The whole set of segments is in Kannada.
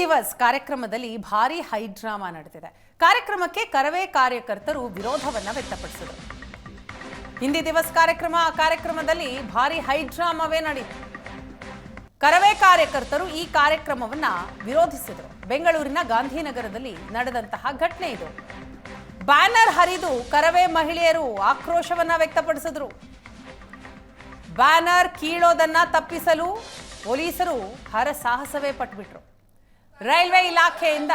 ದಿವಸ್ ಕಾರ್ಯಕ್ರಮದಲ್ಲಿ ಭಾರಿ ಹೈಡ್ರಾಮಾ ನಡೆದಿದೆ. ಕಾರ್ಯಕ್ರಮಕ್ಕೆ ಕರವೇ ಕಾರ್ಯಕರ್ತರು ವಿರೋಧವನ್ನ ವ್ಯಕ್ತಪಡಿಸಿದರು. ಹಿಂದಿ ದಿವಸ್ ಕಾರ್ಯಕ್ರಮ, ಆ ಕಾರ್ಯಕ್ರಮದಲ್ಲಿ ಭಾರಿ ಹೈಡ್ರಾಮಾವೇ ನಡೆಯಿತು. ಕರವೇ ಕಾರ್ಯಕರ್ತರು ಈ ಕಾರ್ಯಕ್ರಮವನ್ನ ವಿರೋಧಿಸಿದರು. ಬೆಂಗಳೂರಿನ ಗಾಂಧಿನಗರದಲ್ಲಿ ನಡೆದಂತಹ ಘಟನೆ ಇದು. ಬ್ಯಾನರ್ ಹರಿದು ಕರವೇ ಮಹಿಳೆಯರು ಆಕ್ರೋಶವನ್ನ ವ್ಯಕ್ತಪಡಿಸಿದ್ರು. ಬ್ಯಾನರ್ ಕೀಳೋದನ್ನ ತಪ್ಪಿಸಲು ಪೊಲೀಸರು ಹರಸಾಹಸವೇ ಪಟ್ಬಿಟ್ರು. ರೈಲ್ವೆ ಇಲಾಖೆಯಿಂದ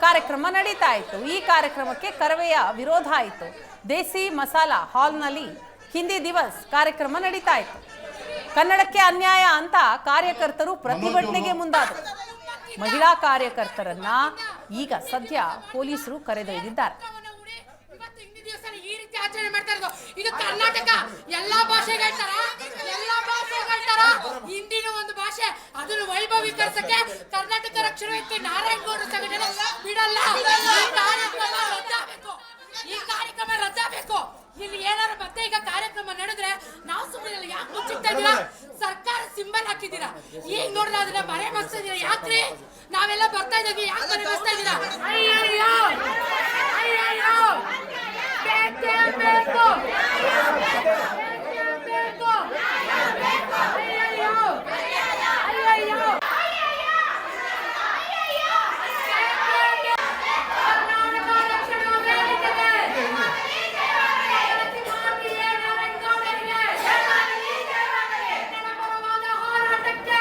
ಕಾರ್ಯಕ್ರಮ ನಡೀತಾ ಇತ್ತು. ಈ ಕಾರ್ಯಕ್ರಮಕ್ಕೆ ಕರವೆಯ ವಿರೋಧ ಆಯಿತು. ದೇಸಿ ಮಸಾಲ ಹಾಲ್ನಲ್ಲಿ ಹಿಂದಿ ದಿವಸ್ ಕಾರ್ಯಕ್ರಮ ನಡೀತಾ ಇತ್ತು. ಕನ್ನಡಕ್ಕೆ ಅನ್ಯಾಯ ಅಂತ ಕಾರ್ಯಕರ್ತರು ಪ್ರತಿಭಟನೆಗೆ ಮುಂದಾದರು. ಮಹಿಳಾ ಕಾರ್ಯಕರ್ತರನ್ನ ಈಗ ಸದ್ಯ ಪೊಲೀಸರು ಕರೆದೊಯ್ದಿದ್ದಾರೆ. ಕವನ ಉಡಿ, ಇವತ್ತು ಹಿಂದಿ ದಿವಸ ಈ ರೀತಿ ಆಚರಣೆ ಮಾಡ್ತಾ ಇರೋದು. ಇದು ಕರ್ನಾಟಕ. ಎಲ್ಲಾ ಭಾಷೆಗಳ ಹೇಳ್ತಾರ? ಎಲ್ಲಾ ಭಾಷೆಗಳ ಹಿಂದಿನ ಒಂದು ಭಾಷೆ. ಅದನ್ನು ವೈಭವೀಕರಿಸಕ್ಕೆ ಕರ್ನಾಟಕ ರಕ್ಷಣಾ ವೇದಿಕೆ ನಾರಾಯಣ ಗೌಡ ಸಂಘಟನೆ ಬಿಡಲ್ಲ. ಈ ಕಾರ್ಯಕ್ರಮ ರದ್ದಾಗಬೇಕು. ಈ ಇಲ್ಲಿ ಏನಾರು ಮತ್ತೆ ಈಗ ಕಾರ್ಯಕ್ರಮ ನಡೆದ್ರೆ ನಾವು ಸುಮ್ಮನೆ ಯಾಕೆ ಮುಚ್ಚಿಡ್ತಾ ಇದೀರಾ ಸರ್ಕಾರ ಸಿಂಬಲ್ ಹಾಕಿದ್ದೀರಾ? ಈಗ ನೋಡಿದ್ರೆ ಅದನ್ನ ಮರೆ ಮಸ್ತಾ ಇದೀರಾ ಯಾಕ್ರಿ? ನಾವೆಲ್ಲ ಬರ್ತಾ ಇದ್ದೀವಿ ಯಾಕೆ ಮರೆ ಅಯ್ಯಯ್ಯೋ ಅಯ್ಯಯ್ಯೋ ಬೇಕೇ ಬೇಕು ಬೇಕೇ ಬೇಕು ಅಯ್ಯಯ್ಯೋ ಅಯ್ಯಯ್ಯೋ ಕರ್ನಾಟಕ ರಕ್ಷಣಾ ವೇದಿಕೆಗೆ ಪ್ರತಿಭಟನೆಗೆ ನಾರಾಯಣ ಗೌಡರಿಗೆ ಜನಪರವಾದ ಹೋರಾಟಕ್ಕೆ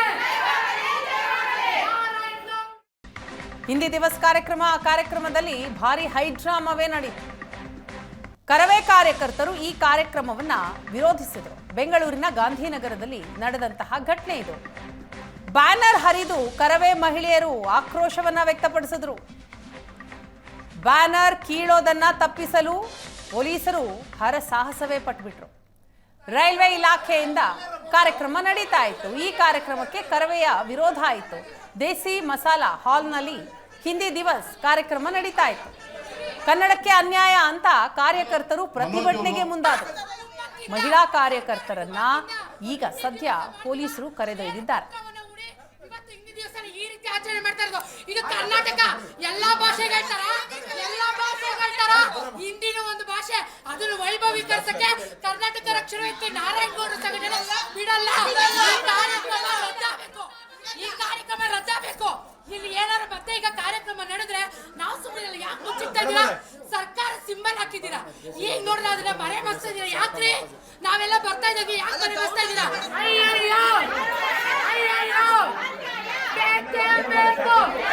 ನಾರಾಯಣ ಗೌಡ ಹಿಂದಿ ದಿವಸ್ ಕಾರ್ಯಕ್ರಮ ಕಾರ್ಯಕ್ರಮದಲ್ಲಿ ಭಾರಿ ಹೈಡ್ರಾಮವೇ ನಡೆಯಿತು ಕರವೇ ಕಾರ್ಯಕರ್ತರು ಈ ಕಾರ್ಯಕ್ರಮವನ್ನ ವಿರೋಧಿಸಿದರು. ಬೆಂಗಳೂರಿನ ಗಾಂಧಿನಗರದಲ್ಲಿ ನಡೆದಂತಹ ಘಟನೆ ಇದು. ಬ್ಯಾನರ್ ಹರಿದು ಕರವೇ ಮಹಿಳೆಯರು ಆಕ್ರೋಶವನ್ನ ವ್ಯಕ್ತಪಡಿಸಿದ್ರು. ಬ್ಯಾನರ್ ಕೀಳೋದನ್ನ ತಪ್ಪಿಸಲು ಪೊಲೀಸರು ಹರಸಾಹಸವೇ ಪಟ್ಬಿಟ್ರು. ರೈಲ್ವೆ ಇಲಾಖೆಯಿಂದ ಕಾರ್ಯಕ್ರಮ ನಡೀತಾ ಇತ್ತು. ಈ ಕಾರ್ಯಕ್ರಮಕ್ಕೆ ಕರವೆಯ ವಿರೋಧ ಆಯಿತು. ದೇಸಿ ಮಸಾಲಾ ಹಾಲ್ನಲ್ಲಿ ಹಿಂದಿ ದಿವಸ್ ಕಾರ್ಯಕ್ರಮ ನಡೀತಾ ಇತ್ತು. ಕನ್ನಡಕ್ಕೆ ಅನ್ಯಾಯ ಅಂತ ಕಾರ್ಯಕರ್ತರು ಪ್ರತಿಭಟನೆಗೆ ಮುಂದಾದರು. ಮಹಿಳಾ ಕಾರ್ಯಕರ್ತರನ್ನ ಈಗ ಸದ್ಯ ಪೊಲೀಸರು ಕರೆದೊಯ್ದಿದ್ದಾರೆ. ಆಚರಣೆ ಇದು ಕರ್ನಾಟಕ, ಎಲ್ಲಾ ಭಾಷೆಗೆ ಹೇಳ್ತಾರ? ಎಲ್ಲಾ ಹಿಂದಿನೂ ಒಂದು ಭಾಷೆ ಕರ್ನಾಟಕ ರಕ್ಷಣಾ ವೇದಿಕೆ ನಾರಾಯಣ ಗೌಡ ಸಂಘಟನೆ ಬಿಡಲ್ಲ ಈ ಕಾರ್ಯಕ್ರಮ ರದ್ದಾಗಬೇಕು ಈ ಕಾರ್ಯಕ್ರಮ ರದ್ದಾಗಬೇಕು ಇಲ್ಲಿ ಏನಾರು ಮತ್ತೆ ಈಗ ಕಾರ್ಯಕ್ರಮ ನಡೆದ್ರೆ ನಾವು ಸುಮ್ಮನೆ ಯಾಕೆ ಮುಚ್ಚಿಡ್ತಾ ಇದೀರಾ ಸರ್ಕಾರ ಸಿಂಬಲ್ ಈಗ ನೋಡಿದ್ರೆ ಅದನ್ನ ಮರೆ ಮಸ್ತಾ ಇದೀರಾ ಯಾಕ್ರಿ ನಾವೆಲ್ಲ ಬರ್ತಾ ಇದ್ದೀವಿ. ಯಾಕೆ ಮರೆ ಮಸ್ತಾ ಇದೀರಾ ಅಯ್ಯಯ್ಯೋ! ಅಯ್ಯಯ್ಯೋ! ಬೇಕು ಬೇಕೇ.